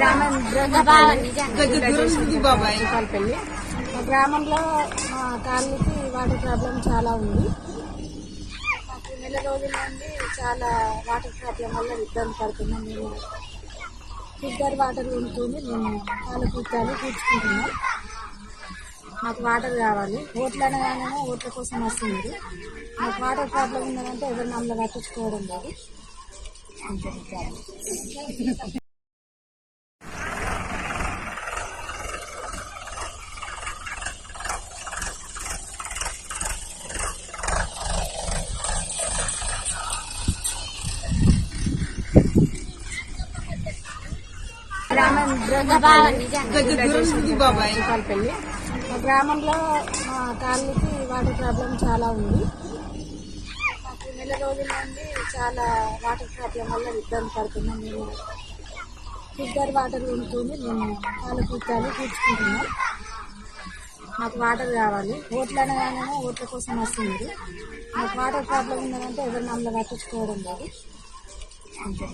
గ్రామం మా గ్రామంలో మా కాలనీకి వాటర్ ప్రాబ్లం చాలా ఉంది. మాకు నెల రోజుల నుండి చాలా వాటర్ ప్రాబ్లం వల్ల ఇబ్బంది పడుతున్నాం మేము. ఫిల్టర్ వాటర్ ఉంటుంది మేము కాలకృత్యాలు కూర్చుకుంటున్నాం మాకు వాటర్ కావాలి. ఓట్లు అనగానే ఓట్ల కోసం వస్తుంది. మాకు వాటర్ ప్రాబ్లం ఉందంటే ఎవరు మమ్మల్ని పట్టించుకోవడం లేదు. అంతే పెళ్ళి మా గ్రామంలో మా వాటర్ ప్రాబ్లం చాలా ఉంది. మాకు నెల రోజుల నుండి చాలా వాటర్ ప్రాబ్లం వల్ల ఇబ్బంది పడుతున్నాం మేము. ఫిల్టర్ వాటర్ ఉంటుంది మేము కాలకృత్యాలు తీర్చుకుంటున్నాం. మాకు వాటర్ కావాలి. ఓట్లు అనగానే ఓట్ల కోసం వస్తుంది మాకు వాటర్ ప్రాబ్లం ఉందంటే ఎవరు మమ్మల్ని పట్టించుకోవడం లేదు. అంతే